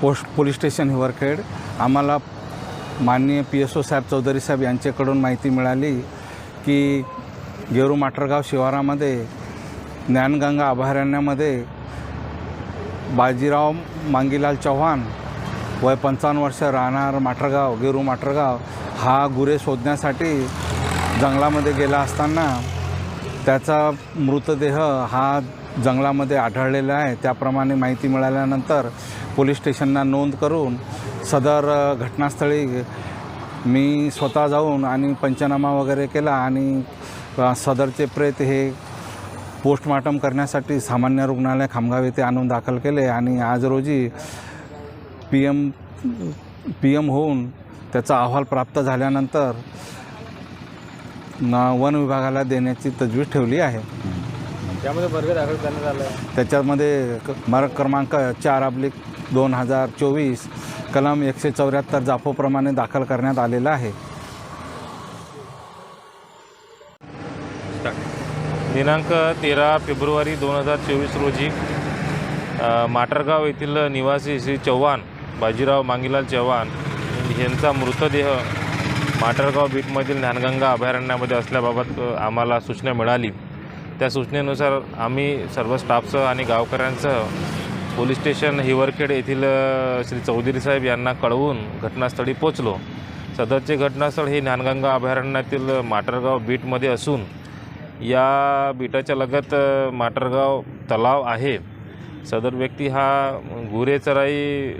Post police station Hiwarkhed आम्हाला माननीय P S O साहेब चौधरी साहेब यांच्याकडून माहिती मिळाली की गेरू माटरगाव शिवारामध्ये ज्ञानगंगा अभयारण्यामध्ये बाजीराव मांगीलाल चव्हाण वय पंचावन्न वर्ष राहणार माटरगाव गेरू माटरगाव हा गुरे शोधण्यासाठी जंगलामध्ये गेला असताना त्याचा मृतदेह हा जंगलामध्ये आढळलेलं आहे. त्याप्रमाणे माहिती मिळाल्यानंतर पोलीस स्टेशनला नोंद करून सदर घटनास्थळी मी स्वतः जाऊन आणि पंचनामा वगैरे केला आणि सदरचे प्रेत हे पोस्टमार्टम करण्यासाठी सामान्य रुग्णालय खामगाव येथे आणून दाखल केले आणि आज रोजी पी एम पी एम होऊन त्याचा अहवाल प्राप्त झाल्यानंतर न वन विभागाला देण्याची तजवीज ठेवली आहे. त्यामध्ये वर्ग दाखल करण्यात आला आहे. त्याच्यामध्ये क- मार्ग क्रमांक चार अब्लिक दोन हजार चोवीस कलम एकशे चौऱ्याहत्तर जापोप्रमाणे दाखल करण्यात आलेला आहे. दिनांक तेरा फेब्रुवारी दोन हजार चोवीस रोजी अ, माटरगाव येथील निवासी श्री चव्हाण बाजीराव मांगीलाल चव्हाण यांचा मृतदेह माटरगाव बीटमधील ज्ञानगंगा अभयारण्यामध्ये असल्याबाबत अ, आम्हाला सूचना मिळाली. त्या सूचनेनुसार आम्ही सर्व स्टाफसह आणि गावकऱ्यांसह पोलीस स्टेशन हिवरखेड येथील श्री चौधरी साहेब यांना कळवून घटनास्थळी पोचलो. सदरचे घटनास्थळ हे ज्ञानगंगा अभयारण्यातील माटरगाव बीटमध्ये असून या बीटाच्या लगत माटरगाव तलाव आहे. सदर व्यक्ती हा गुरे चराई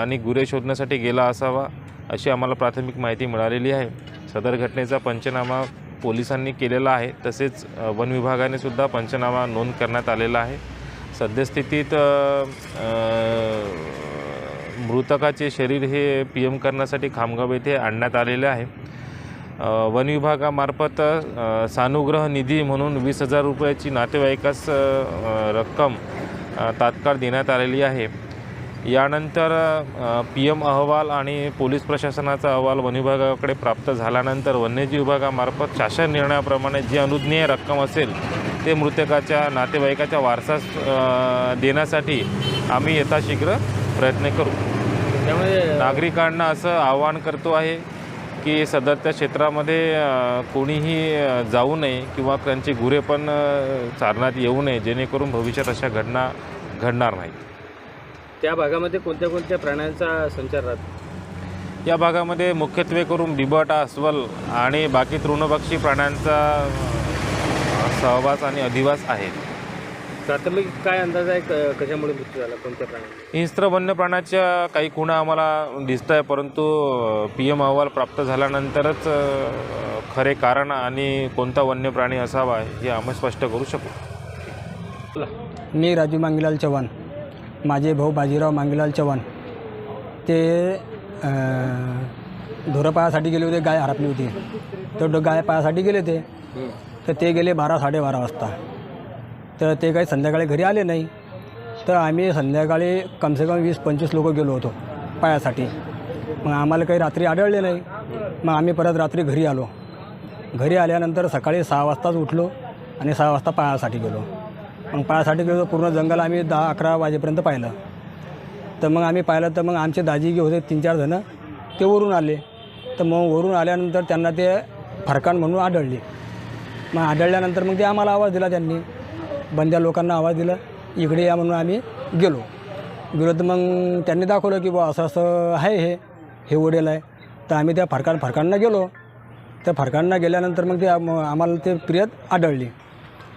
आणि गुरे शोधण्यासाठी गेला असावा अशी आम्हाला प्राथमिक माहिती मिळालेली आहे. सदर घटनेचा पंचनामा पोलिसांनी केलेला आहे. तसेच वन विभागाने सुद्धा पंचनामा नोंद करण्यात आलेला आहे. सद्यस्थितीत मृतकाचे शरीर हे पी एम करण्यासाठी खामगाव येथे आणण्यात आलेले आहे. वन विभागामार्फत सानुग्रह निधी म्हणून वीस हजार रुपयाची नातेवाईकास रक्कम तात्काळ देण्यात आलेली आहे. यानंतर पी एम अहवाल आणि पोलीस प्रशासनाचा अहवाल वन विभागाकडे प्राप्त झाल्यानंतर वन्यजीव विभागामार्फत शासन निर्णयाप्रमाणे जी अनुज्ञेय रक्कम असेल ते मृतकाच्या नातेवाईकाच्या वारसास देण्यासाठी आम्ही यथाशीघ्र प्रयत्न करू. त्यामध्ये नागरिकांना असं आवाहन करतो आहे की सदरच्या क्षेत्रामध्ये कोणीही जाऊ नये किंवा त्यांची गुरे पण चारण्यात येऊ नये जेणेकरून भविष्यात अशा घटना घडणार नाहीत. त्या भागामध्ये कोणत्या कोणत्या प्राण्यांचा संचार राहतो? या भागामध्ये मुख्यत्वे करून बिबट अस्वल आणि बाकी तृणभक्षी प्राण्यांचा सहवास आणि अधिवास आहे. प्राथमिक काय अंदाज आहे क- कशामुळे मृत्यू झाला? कोणत्या प्राण्यांचा? हिंस्त्र वन्य प्राण्याच्या काही खुणा आम्हाला दिसत आहे परंतु पी एम अहवाल प्राप्त झाल्यानंतरच अ, खरे कारण आणि कोणता वन्य प्राणी असावा हे आम्ही स्पष्ट करू शकू. मी राजू मांगीलाल चव्हाण. माझे भाऊ बाजीराव मांगीलाल चव्हाण. ते धुरं पायासाठी गेले होते गाय हरपली होती. तर ड- गाय पायासाठी गेले ते तर ते गेले बारा साडेबारा वाजता. तर ते काही संध्याकाळी घरी आले नाही. तर आम्ही संध्याकाळी कमसे कम वीस पंचवीस लोक गेलो होतो पायासाठी. मग आम्हाला काही रात्री आढळले नाही. मग आम्ही परत रात्री घरी आलो. घरी आल्यानंतर सकाळी सहा वाजताच उठलो आणि सहा वाजता पायासाठी गेलो. मग पाहायसाठी गेलो पूर्ण जंगल आम्ही दहा अकरा वाजेपर्यंत पाहिलं. तर मग आम्ही पाहिलं तर मग आमचे दाजी जे होते तीन चार जणं ते वरून आले. तर मग वरून आल्यानंतर त्यांना ते फरकान म्हणून आढळली. मग आढळल्यानंतर मग ते आम्हाला आवाज दिला त्यांनी. बंद्या लोकांना आवाज दिला इकडे या म्हणून आम्ही गेलो. गेलो तर मग त्यांनी दाखवलं की बा असं असं आहे हे हे वडेल आहे. तर आम्ही त्या फरकान फरकांना गेलो. त्या फरकांना गेल्यानंतर मग ते आम्हाला ते प्रियत आढळली.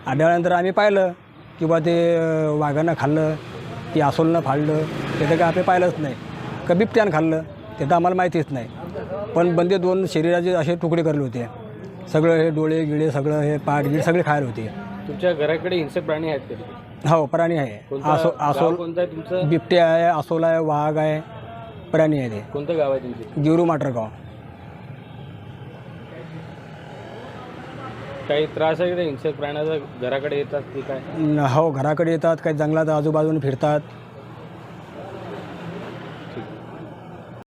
आढळल्यानंतर आम्ही पाहिलं की बा ते वाघानं खाल्लं की आसोलनं फाडलं ते तर काय आपले पाहिलंच नाही. का बिबट्यानं खाल्लं ते तर आम्हाला माहितीच नाही. पण बंदे दोन शरीराचे असे तुकडे करले होते. सगळं हे डोळे गिळे सगळं हे पाठ गिळ सगळे खायला होते. तुमच्या घराकडे हिंसक प्राणी आहेत हो प्राणी आहे. आसो आसोल कोणतं बिबटे आहे आसोल आहे वाघ आहे प्राणी आहे ते. कोणतं गाव आहे तुमचे? गिरू माटरगाव. काही त्रास आहे का त्या प्राण्याचा घराकडे येतात की काय? हो घराकडे येतात काही जंगलात आजूबाजूने फिरतात.